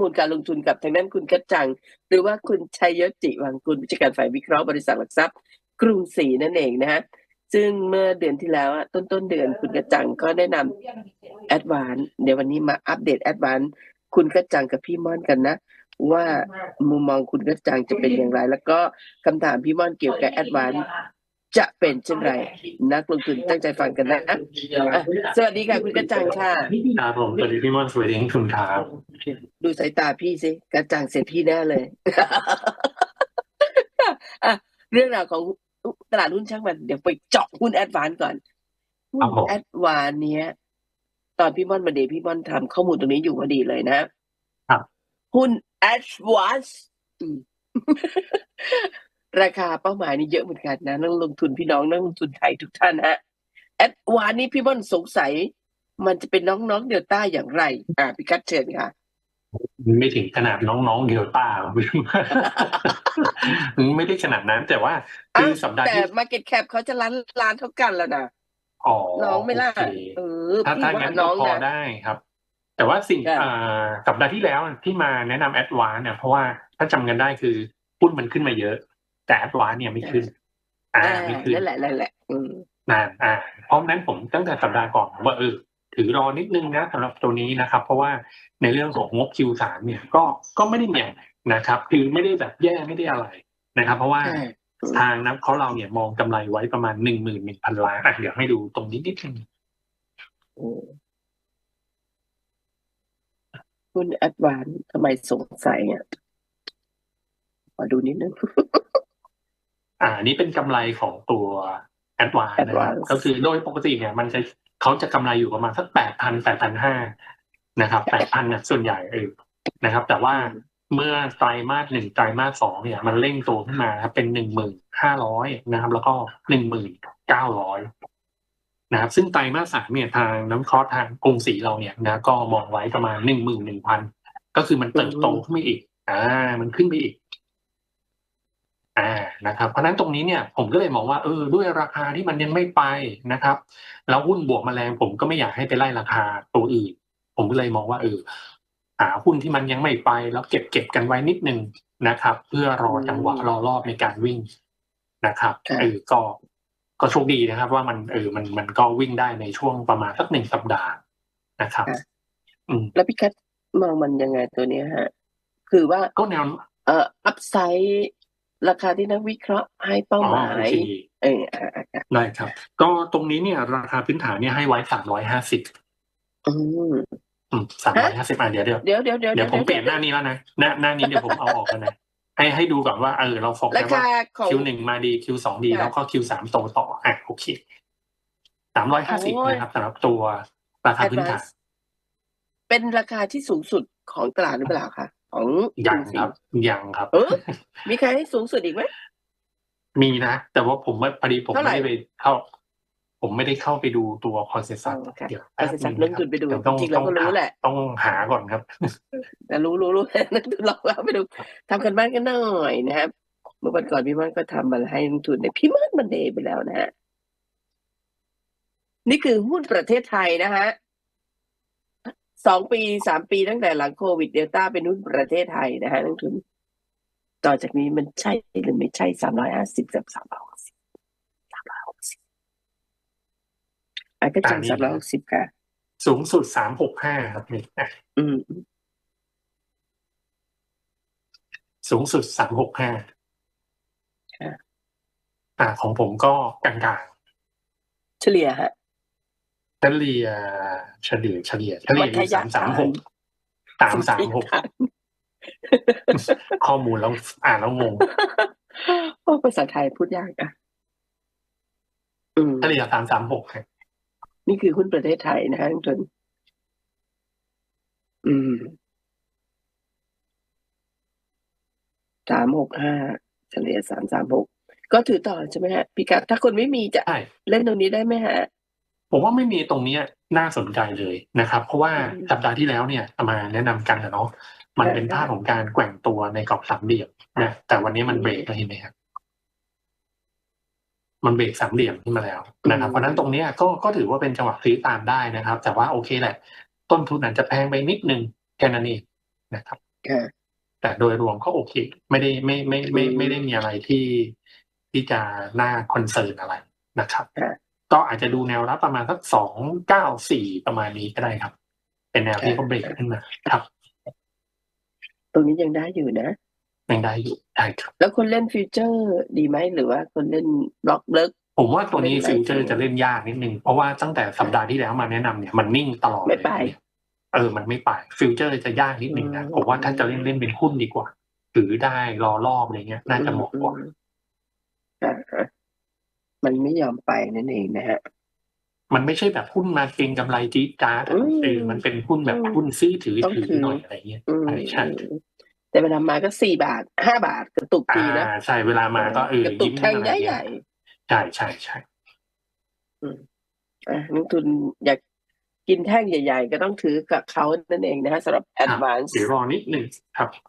มูลการลงทุนกับทางด้านคุณกัจจัง หรือว่าคุณชัยยศจิวังกุลผู้จัดการฝ่ายวิเคราะห์บริษัทหลักทรัพย์ กรุงศรีนั่นเองนะฮะซึ่งเมื่อเดือนที่แล้วต้นต้นเดือนคุณกัจจังก็แนะนำแอดวานเดี๋ยววันนี้มาอัปเดตแอดวานคุณกัจจังกับพี่ม่อนกันนะ ว่ามุมมองคุณกัจจังจะเป็นอย่างไร แล้วก็คำถามพี่ม่อนเกี่ยวกับแอดวาน จะเป็นเช่นไร นักลงทุนตั้งใจฟังกันนะอะสวัสดีค่ะคุณกัจจังค่ะ ครับผมสวัสดีพี่ม่อนสวัสดีทั้งคุณครับดูสายตาพี่สิกระจ่างเสร็จพี่แน่เลย อะเรื่องราวของตลาดหุ้นช่างมันเดี๋ยวไปเจาะหุ้นแอดวานก่อน หุ้ครันบผมแอดวานเนี้ย ตอนพี่ม่อนมาเดย์พี่ม่อนทำข้อมูลตรงนี้อยู่พอดีเลยนะครับ หุ้นแอดวานอืม ราคาเป้าหมายนี่เยอะเหมือนกันนะนักลงทุนพี่น้องนักลงทุนไทยทุกท่านฮะแอดวานนี่พี่ม่อนสงสัย มันจะเป็นน้องๆเดลต้าอย่างไร อ่าพี่กัดเชิญค่ะ ไม่ถึงขนาดน้องๆเดลต้าไม่ได้ขนาดนั้นแต่ว่าคืออ้าวสัปดาห์แต่ที่ Market Cap เขาจะล้านล้านเท่ากันแล้วนะอ๋อน้องไม่ล่ะโอเคเออถ้าพี่ถ้าว่างั้นน้ก็องพอนะได้ครับ แต่ว่าสิ่งครับอ่าสัปดาห์ที่แล้วที่มาแนะนำแอดวานเนี่ยเพราะว่าถ้าจำกันได้คือหุ้นมันขึ้นมาเยอะ แต่แอดวานเนี่ยไม่ขึ้นอ่าอ่าไม่ขึ้นนั่นแหละนั่นแหละอืมนานอ่าเพราะฉะนั้นผมตั้งแต่สัปดาห์ก่อนผมว่าเออถือรอนิดนึงนะสำหรับตัวนี้นะครับ เพราะว่าในเรื่องของงบ Q3 เนี่ยก็ก็ไม่ได้ใหญ่นะครับ คือไม่ได้แบบแย่ไม่ได้อะไรนะครับ เพราะว่าใช่ทางนักเขาเราเนี่ยมองกำไรไว้ประมาณหนึ่งหมื่นหนึ่งพันล้านอะเดี๋ยวให้ดูตรงนี้นิดนึงอืมหุ้นแอดวานทำไมสงสัยอะขอดูนิดนึง อ่าอันนี้เป็นกำไรของตัวแอดวานนะครับ Advance ก็คือโดยปกติเนี่ย มันจะเขาจะกำไรอยู่ประมาณสักแปดพันแปดพันห้านะครับแปดพันเนี่ยส่วนใหญ่เออนะครับ แต่ว่าเมื่อไตรมาสหนึ่งไตรมาสสองเนี่ย มันเร่งตัวขึ้นมาครับเป็นหนึ่งหมื่นห้าร้อยนะครับ แล้วก็หนึ่งหมื่นเก้าร้อยนะครับ ซึ่งไตรมาสสามเนี่ยทางน้ำเคราะห์ทางกรุงศรีเราเนี่ยนะก็มองไว้ประมาณหนึ่งหมื่นหนึ่งพันก็คือมันเติบโตขึ้นไปอีก อ่า มันขึ้นไปอีก อ่านะครับเพราะฉะนั้นตรงนี้เนี่ยผมก็เลยมองว่าเออด้วยราคาที่มันยังไม่ไปนะครับ แล้วหุ้นบวกแมลงผมก็ไม่อยากให้ไปไล่ราคาตัวอื่น ผมก็เลยมองว่าเออหาหุ้นที่มันยังไม่ไปแล้วเก็บเก็บกันไว้นิดนึงนะครับ เพื่อรอจังหวะรอรอบในการวิ่งนะครับครับเออก็ก็โชคดีนะครับ ว่ามันเออมันมันก็วิ่งได้ในช่วงประมาณสักหนึ่งสัปดาห์นะครับอืมแล้วพี่กัดมองมันยังไงตัวเนี้ยฮะ คือว่าก็แนวเอ่ออัพไซด์ ราคาที่นักวิเคราะห์ให้เป้าอ๋อหมายโอเคเอออ่าอ่าอ่าได้ครับ ก็ตรงนี้เนี่ยราคาพื้นฐานเนี่ยให้ไว้สามร้อยห้าสิบอืมอืมสามร้อยห้าสิบอะเดี๋ยวเดี๋ยวเดี๋ยวเดี๋ยวเดี๋ยวเดี๋ยวผมเปลี่ยนหน้านี้แล้วนะหน้าหน้านี้เดี๋ยวผมเอาออกแล้วนะให้ให้ดูก่อนว่าเออเราโฟกัราสคาว่าของคิวหนึ่งมาดีคิวสองดีค่ะแล้วก็คิวสามโตต่ออะโอเคสามร้อยห้าสิบโอ้ยนะครับสำหรับตัวราคาพื้นฐาน Advance เป็นราคาที่สูงสุดของตลาดหรือเปล่าคะ ของยังกรุศครับ ยังครับ เออ มีใครให้สูงสุดอีกไหม มีนะ แต่ว่าผมว่าพอดีผมเท่าไหร่ ไม่ได้ไปเข้า ผมไม่ได้เข้าไปดูตัวคอนเซซัสอ๋อค่ะเดี๋ยวเอาเสร็จสับเรื่องทุนไปดูเยวต้องจริงๆเราก็รู้แหละ ต้องหาก่อนครับ แต่รู้รู้รู้ นักทุนลองแล้วไปดูทำกันบ้านกันหน่อยนะครับ เมื่อวันก่อนพี่มันก็ทำมาให้นักทุนในยพี่มันมันเดย์ไปแล้วนะฮะนี่คือหุ้นประเทศไทยนะฮะ สองปีสามปีตั้งแต่หลังโควิดเดลต้าเป็นหุ้นประเทศไทยนะฮะนักทุนต่อจากนี้มันใช่หรือไม่ใช่สามร้อยห้าสิบกับสามร้อยหกสิบสามร้อยหกสิบอะก็จังอ่านี่สามร้อยหกสิบค่ะ สูงสุดสามหกห้าครับนี่อะอืม สูงสุดสามหกห้าค่ะอ่าของผมก็กลางเฉลี่ยฮะๆ เฉลี่ยเฉลี่ยเฉลี่ยเฉลี่ยวัฏยะสามสามหกสามสามหกข้อมูลแล้วอ่านแล้วงงโอ้ภาษาไทยพูดยากอะอืมเฉลี่ยสามสามหกครับนี่คือหุ้นประเทศไทยนะฮะทุกท่านอืมสามหกห้าเฉลี่ยสามสามหกก็ถือต่อใช่ไหมฮะพี่กัดถ้าคนไม่มีจะใช่เล่นตรงนี้ได้ไหมฮะ ผมว่าไม่มีตรงเนี้ยน่าสนใจเลยนะครับ เพราะว่าอืมสัปดาห์ที่แล้วเนี่ยเอามาแนะนำกันนะเนาะมันเป็นใช่ภาพของการแกว่งตัวในกรอบสามเหลี่ยมนะแต่วันนี้มันเบรกแล้วเห็นไหมครับมันเบรกสามเหลี่ยมขึ้นมาแล้วนะครับเพราะฉะนั้นตรงเนี้ยก็ก็ถือว่าเป็นจังหวะซื้อตามได้นะครับ แต่ว่าโอเคแหละ ต้นทุนอาจจะแพงไปนิดนึงแค่นั้นเองนะครับค่ะแต่โดยรวมก็โอเค ไม่ได้ไม่ไม่ไม่ไม่ได้มีอะไรที่ที่จะน่าคอนเซิร์นอะไรนะครับค่ะ ก็อาจจะดูแนวรับประมาณสักสองเก้าสี่ประมาณนี้ก็ได้ครับ เป็นแนวที่เขาเบรกขึ้นมาครับ ตรงนี้ยังได้อยู่นะยังได้อยู่ได้ครับ แล้วคนเล่นฟิวเจอร์ดีไหมหรือว่าคนเล่นบล็อกเลิกผมว่าตัวนี้ไม่เป็นไรฟิวเจอร์จะเล่นยากนิดนึง เพราะว่าตั้งแต่สัปดาห์ที่แล้วมาแนะนำเนี่ยมันนิ่งตลอดไม่ไปเลยเออ มันไม่ไปฟิวเจอร์จะยากนิดนึงนะอืมผมว่าถ้าจะเล่นเล่นเป็นหุ้นดีกว่าถือได้รอรอบอะไรเงี้ย น่าจะเหมาะกว่าอื มอ่ามันไม่ยอมไปนั่นเองนะฮะ มันไม่ใช่แบบหุ้นมาเก็งกำไรจี๊ดจ๊าดอะอืมเออมันเป็นหุ้นแบบอืมหุ้นซื้อถือต้องถือถือ หน่อยอะไรเงี้ยอืมใช่ใช่แต่เวลามาก็สี่บาทห้าบาทกระตุกอ่ทีนะาใช่เวลามาก็เออกระตุกยิ้มแทงอะไรใหญ่เงี้ใหญ่ยใช่ใช่ใช่อะนักทุนอยากกินแท่งใหญ่ ๆ ก็ต้องถือกับเขานั่นเองนะฮะสำหรับ ครับ advance เดี๋ยวรอนิดหนึ่งครับอะ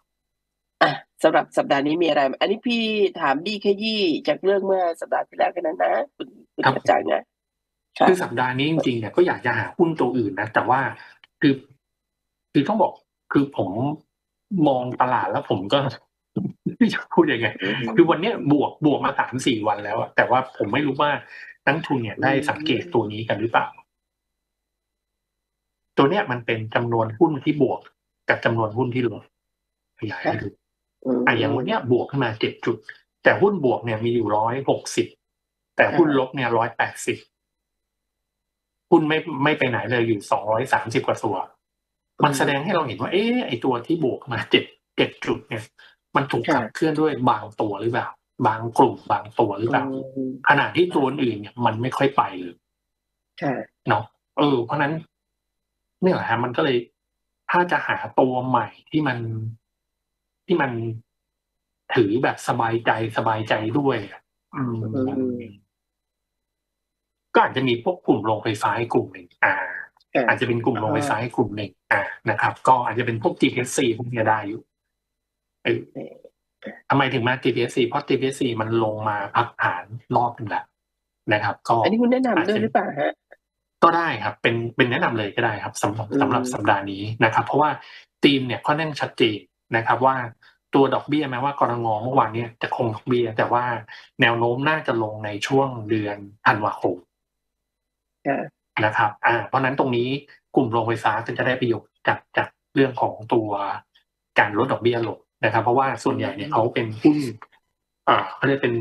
สำหรับสัปดาห์นี้มีอะไร อันนี้พี่ถามดีแค่ยี่จากเรื่องเมื่อสัปดาห์ที่แล้วกันนั้นนะคุณคุณครับกระจ่างนะค่ะคือสัปดาห์นี้จริงๆเนี่ยก็อยากจะหาหุ้นตัวอื่นนะ แต่ว่าคือคือต้องบอกคือผมมองตลาดแล้วผมก็ไม่รู้จะพูดยังไง คือวันเนี้ยบวกบวกมาสามสี่วันแล้วอะแต่ว่าผมไม่รู้ว่านักทุนเนี่ยได้สังเกตตัวนี้กันหรือเปล่า ตัวเนี้ยมันเป็นจำนวนหุ้นที่บวกกับจำนวนหุ้นที่ลดขยายให้ดูม อะอย่างวันเนี้ยบวกขึ้นมาเจ็ดจุด แต่หุ้นบวกเนี่ยมีอยู่ร้อยหกสิบแต่หุ้นลบเนี่ยร้อยแปดสิบหุ้นไม่ไม่ไปไหนเลยอยู่สองร้อยสามสิบกว่าตัว มันแสดงให้เราเห็นว่า เอ๊ะไอตัวที่บวกมาเจ็ดเจ็ดจุดเนี่ย มันถูกขับเคลื่อนด้วยบางตัวหรือเปล่า บางกลุ่มบางตัวหรือเปล่าอืมขณะที่ตัวอื่นเนี่ยมันไม่ค่อยไปเลยค่ะเนาะเออ เพราะฉะนั้นเนี่ยแหละฮะมันก็เลยถ้าจะหาตัวใหม่ที่มัน ที่มันถือแบบสบายใจสบายใจด้วยอะอืมอืมก็อาจจะมีพวกกลุ่มโรงไฟฟ้าอีกกลุ่มหนึ่งอ่าค่ะอาจจะเป็นกลุ่มโรงไฟฟ้าอีกกลุ่มหนึ่งอ่านะครับ ก็อาจจะเป็นพวก GPC พวกเนี้ยได้อยู่เออทำไมถึงมา GPC เพราะ GPC มันลงมาพักฐานรอบหนึงแล้วนะครับ ก็อันนี้คุณแนะนำด้วยหรือเปล่าฮะก็ได้ครับ เป็นเป็นแนะนำเลยก็ได้ครับสำหรับอืมสำหรับสัปดาห์นี้นะครับ เพราะว่าธีมเนี่ยค่อนข้างชัดเจน นะครับว่าตัวดอกเบี้ยแม้ว่ากรงงเมื่อวานเนี่ยจะคงดอกเบี้ยแต่ว่าแนวโน้มน่าจะลงในช่วงเดือนธันวาคมค่ะนะครับ อ่า เพราะฉะนั้นตรงนี้กลุ่มโรงไฟฟ้าก็จะได้ประโยชน์จากจากเรื่องของตัวการลดดอกเบี้ยลงนะครับ เพราะว่าส่วนใหญ่เนี่ยเขาเป็นหุ้นอ่าเขาเรียกเป็น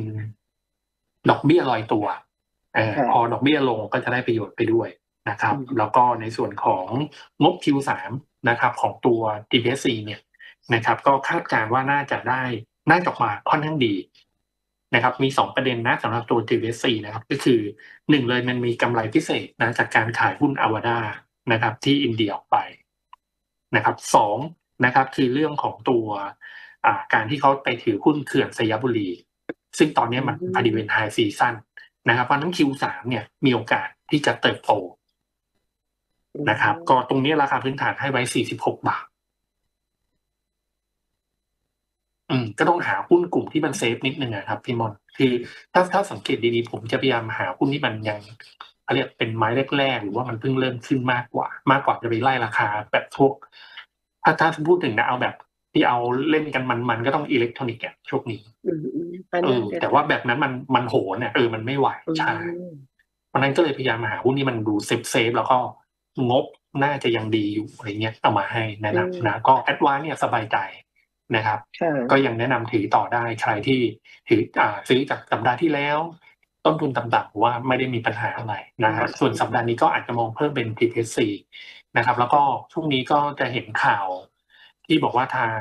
ดอกเบี้ยลอยตัวเออค่ะพอดอกเบี้ยลงก็จะได้ประโยชน์ไปด้วยนะครับอืมแล้วก็ในส่วนของงบ Q3 นะครับ ของตัว DPSC เนี่ย นะครับ ก็คาดการณ์ว่าน่าจะได้น่าจะออกมาค่อนข้างดีนะครับ มีสองประเด็นนะสำหรับตัว DPSC นะครับ ก็คือหนึ่งเลยมันมีกำไรพิเศษนะจากการขายหุ้นอวดานะครับ ที่อินเดียออกไปนะครับสองนะครับ คือเรื่องของตัวอ่าการที่เขาไปถือหุ้นเขื่อนสยบุรี ซึ่งตอนนี้มันอืมพอดีเป็นไฮซีซั่นนะครับ เพราะฉะนั้น Q3 เนี่ยมีโอกาสที่จะเติบโตนะครับ ก็ตรงนี้ราคาพื้นฐานให้ไว้ 46 บาท อืมก็ต้องหาหุ้นกลุ่มที่มันเซฟนิดนึงนะครับพี่มอนคือถ้าถ้าสังเกตดีๆ ผมจะพยายามหาหุ้นที่มันยังเขาเรียกเป็นไม้แรกๆ หรือว่ามันเพิ่งเริ่มขึ้นมากกว่า มากกว่าจะไปไล่ราคาแบบพวกถ้าถ้าพูดถึงนะเอาแบบที่เอาเล่นกันมันๆก็ต้องอิเล็กทรอนิกส์อะช่วงนี้อืมอืมอันเอนั้นอก็แต่ว่าแบบนั้นมันมันโหนเนี่ยเออมันไม่ไหวอืมใช่เพราะฉะนั้นก็เลยพยายามหาหุ้นที่มันดูเซฟเซฟๆแล้วก็งบน่าจะยังดีอยู่อะไรเงี้ยเอามาให้แนะนำนะก็แอดวานเนี่ยสบายใจ นะครับค่ะก็ยังแนะนำถือต่อได้ใครที่ถืออ่าซื้อจากสัปดาห์ที่แล้ว ต้นทุนต่ำๆว่าไม่ได้มีปัญหาอะไรนะฮะส่วนสัปดาห์นี้ก็อาจจะมองเพิ่มเป็น TPC นะครับ แล้วก็ช่วงนี้ก็จะเห็นข่าว ที่บอกว่าทาง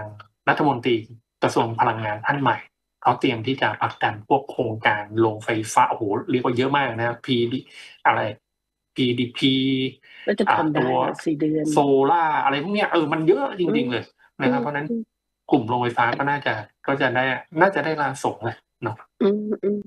รัฐมนตรีกระทรวงพลังงานท่านใหม่เขาเตรียมที่จะผลักดันพวกโครงการโรงไฟฟ้าโอ้โหเรียกว่าเยอะมากนะ PD อะไร PDP แล้วจะทำได้อ่าตัวเหรอสี่เดือนโซล่าอะไรพวกเนี้ยเออมันเยอะจริง ๆ เลยนะครับเพราะฉะนั้น กลุ่มโรงไฟฟ้าก็น่าจะก็จะได้ น่าจะได้ราส่งแหละเนาะอืมอืม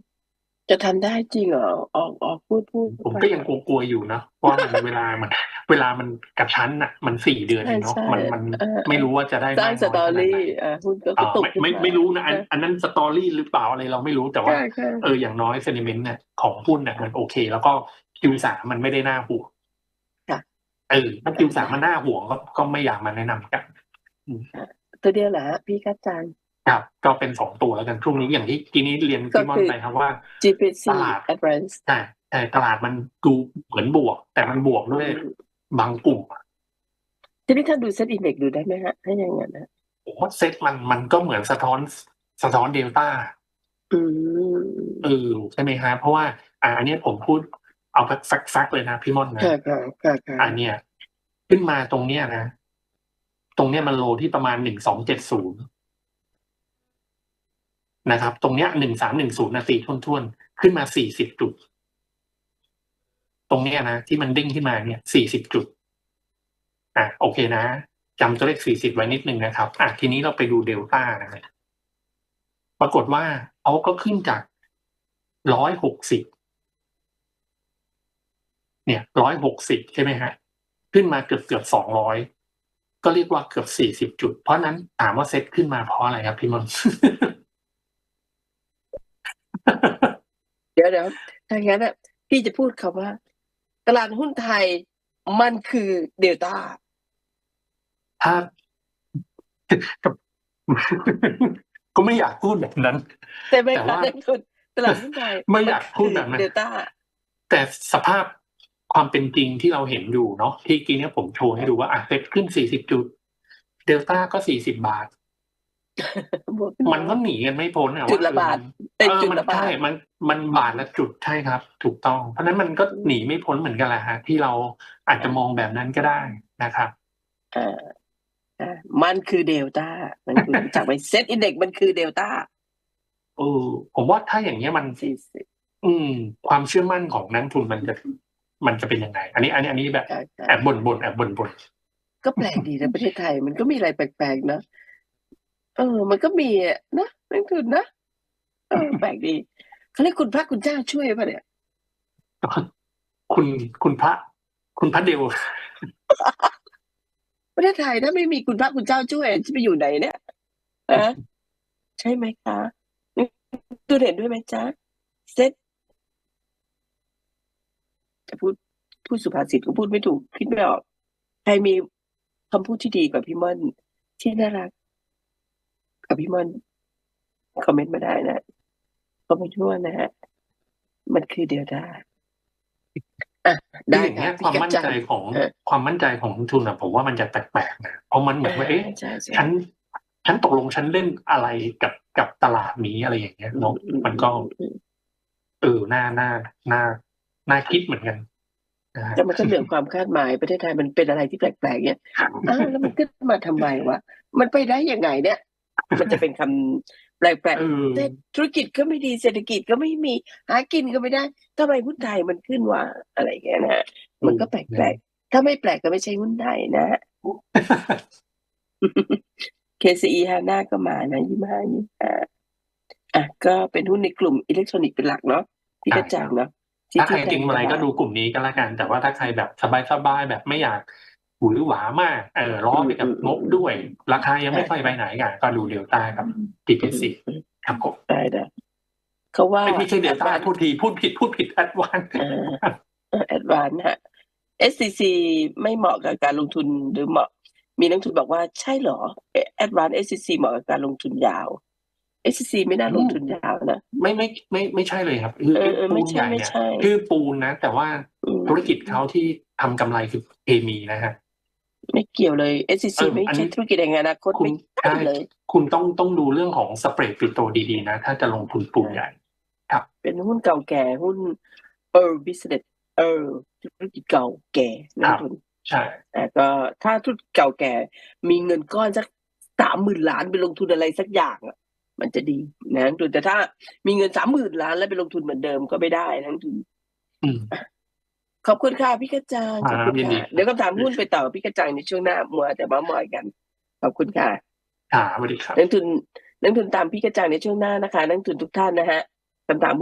จะทำได้จริงเหรอออกออกพูดพูดผมก็ยังกลัวๆอยู่นะเพราะว่ามันเวลามัน เวลามันกระชั้นอะ มันสี่เดือนเองเนาะใช่มันมันเออไม่รู้ว่าจะได้สร้างมกสน้ยตอขนาดรี่ไหนอ่าหุ้นก็กอ่าระตุกไม่ไม่ไม่รู้นะอันอันนั้นสตอรี่หรือเปล่าอะไรเราไม่รู้แต่ว่าค่ะค่ะเอออย่างน้อยเซนิเมนต์เนี่ยของหุ้นเนี่ยมันโอเค แล้วก็ Q3 มันไม่ได้น่าห่วงค่ะเออถ้า Q3 มันน่าห่วงก็ก็ไม่อยากมาแนะนำกัน ตัวเดียวเหรอฮะพี่กัจจังครับก็เป็นสองตัวแล้วกันช่วงนี้อย่างที่ทีนี้เรียนก็พี่มอนคือไปครับว่า GPC ตลาด Advance ใช่แต่ตลาดมันดูเหมือนบวก แต่มันบวกด้วยบางกลุ่มอะทีนี้ถ้าดูเซ็ตอินเด็กดูได้ไหมฮะ ถ้าอย่างนั้นนะผมว่าเซ็ตมันมันก็เหมือนสะท้อนสะท้อนเดลต้าอืมเออใช่ไหมฮะเพราะว่า อ่าอันเนี้ยผมพูดเอาแบบแฟกต์ๆเลยนะพี่มอนนะค่ะค่ะค่ะค่ะอันเนี้ยขึ้นมาตรงเนี้ยนะ ตรงเนี้ยมันโลที่ประมาณหนึ่งสองเจ็ดศูนย์นะครับ ตรงเนี้ยหนึ่งสามหนึ่งศูนย์นาทีทุ่นๆขึ้นมาสี่สิบจุด ตรงเนี้ยนะ ที่มันเด้งขึ้นมาเนี่ยสี่สิบจุด อะโอเคนะจำตัวเลขสี่สิบไว้นิดนึงนะครับ อะทีนี้เราไปดูเดลต้านะฮะปรากฏว่าเขาก็ขึ้นจากร้อยหกสิบเนี่ยร้อยหกสิบใช่ไหมฮะ ขึ้นมาเกือบเกือบสองร้อย ก็เรียกว่าเกือบสี่สิบจุด เพราะฉะนั้นถามว่าเซ็ตขึ้นมาเพราะอะไรครับ พี่มนต์เดี๋ยวเดี๋ยวถ้าอย่างนั้นอะพี่จะพูดคำว่า ตลาดหุ้นไทยมันคือเดลต้าถ้าก็ไม่อยากพูดแบบนั้น แต่ไม่แต่ค่ะว่านักทุนตลาดหุ้นไทยไม่อยากพูดแบบนั้นเดลต้าแต่สภาพ ความเป็นจริงที่เราเห็นอยู่เนาะที่กี้เนี้ยผมโชว์ให้ดูว่าอะเซ็ตขึ้นสี่สิบจุด เดลต้าก็สี่สิบาท มันก็หนีกันไม่พ้นอะจุดละว่บาทเอเป็นอจุดมันละบาใช่ทมันมันบาทละจุดใช่ครับ ถูกต้อง เพราะฉะนั้นมันก็หนีไม่พ้นเหมือนกันแหละฮะ ที่เราอาจจะมองแบบนั้นก็ได้นะครับอ่าอ่ามันคือเดลต้ามันคือจากไปเซตอินเด็กมันคือเดลต้าเออผมว่าถ้าอย่างเงี้ยมันสี่สิบอืม ความเชื่อมั่นของนักลงทุนมันจะ มันจะเป็นยังไง อันนี้อันนี้อันนี้แบบแอบบ่นบ่นแอบบ่นบ่นก็แปลกดีนะประเทศไทย มันก็มีอะไรแปลกๆเนอะเออ มันก็มีอะนะนักทุนนะเออแปลกดีเขาเรียกคุณพระคุณเจ้าช่วยป่ะเนี่ยคุณคุณพระ คุณพระเดวประเทศไทยถ้าไม่มีคุณพระคุณเจ้าช่วยจะไปอยู่ไหนเนี่ยฮะใช่ไหมคะตัวเห็นด้วยไหมจ๊ะเซ็ต จะพูดพูดสุภาษิตก็พูดไม่ถูกคิดไม่ออกใครมีคำพูดที่ดีกว่าพี่ม่อนที่น่ารักกับพี่ม่อนคอมเมนต์มาได้นะก็ไม่ทั่วนะฮะมันคือเดียวได้อะได้ได้อย่างเงี้ยะความพี่มั่นกระใจจังของเออความมั่นใจของนักทุนอะผมว่ามันจะแปลกๆนะเพราะมันเหมือนว่าเอ๊ะใช่ใช่ฉันฉันตกลงฉันเล่นอะไรกับกับตลาดนี้อะไรอย่างเงี้ยเนาะมันก็เออน่าน่าน่า น่าคิดเหมือนกันนะฮะแต่มันก็เหนือความคาดหมายประเทศไทยมันเป็นอะไรที่แปลกๆเนี่ยอ้าวแล้วมันขึ้นมาทำไมวะมันไปได้ยังไงเนี่ย มันจะเป็นคำแปลกเออๆแต่ธุรกิจก็ไม่ดีเศรษฐกิจก็ไม่มีหากินก็ไม่ได้ทำไมหุ้นไทยมันขึ้นวะอะไรอย่างเงี้ยนะฮะมันก็แปลกๆถ้าไม่แปลกก็ไม่ใช่หุ้นไทยนะฮะ KCE ฮาน่าก็มานะยี่ห้ายี่ห้าอะก็เป็นหุ้นในกลุ่มอิเล็กทรอนิกส์เป็นหลักเนาะพี่กระจ่างเนาะที่ ถ้าใครที่จริงอะไรก็ดูกลุ่มนี้ก็แล้วกัน แต่ว่าถ้าใครแบบสบายๆแบบไม่อยากหวือหวามาก เออล้อไปกับงบด้วย ราคายังไม่ค่อยไปไหนกันก็ดูเดลต้ากับ TPC ครับผมได้ได้เขาว่าไม่ใช่เดลต้าพูดทีพูดผิดพูดผิดแอดวานแอดวานฮะ SCC ไม่เหมาะกับการลงทุนหรือเหมาะ มีนักทุนบอกว่าใช่เหรอแอดวาน SCC เหมาะกับการลงทุนยาว SCC ไม่น่าลงทุนยาวนะ ไม่ไม่ไม่ไม่ใช่เลยครับคือเออเออปูไม่นใช่ใหญ่ไม่เนี่ยใช่ชื่อปูนนะ แต่ว่าอืมธุรกิจเขาที่ทำกำไรคือเคมีนะฮะไม่เกี่ยวเลย SCC เออไม่อันนี้ใช่ธุรกิจแห่งอนาคตคุณไม่ใช่ใช่เลย คุณต้องต้องดูเรื่องของสเปรดปิโตดีๆนะ ถ้าจะลงทุนปูนใหญ่เป็นหุ้นเก่าแก่หุ้นเออ business เออธุรกิจเก่าแก่นักทุนใช่แต่ก็ถ้าธุรกิจเก่าแก่ มีเงินก้อนสักสามหมื่นล้านไปลงทุนอะไรสักอย่างอะ มันจะดีนะนักทุนแต่ถ้ามีเงินสามหมื่นล้านแล้วไปลงทุนเหมือนเดิมก็ไม่ได้นะนักทุนอืมขอบคุณค่ะพี่กระจังขอบคุณยินดีค่ะเดี๋ยวคำถามหุ้นไปต่อพี่กระจังในช่วงหน้ามัวแต่มามอยกัน ขอบคุณค่ะค่ะสวัสดีครับนักทุนนักทุนตามพี่กระจังในช่วงหน้านะคะ นักทุนทุกท่านนะฮะคำถาม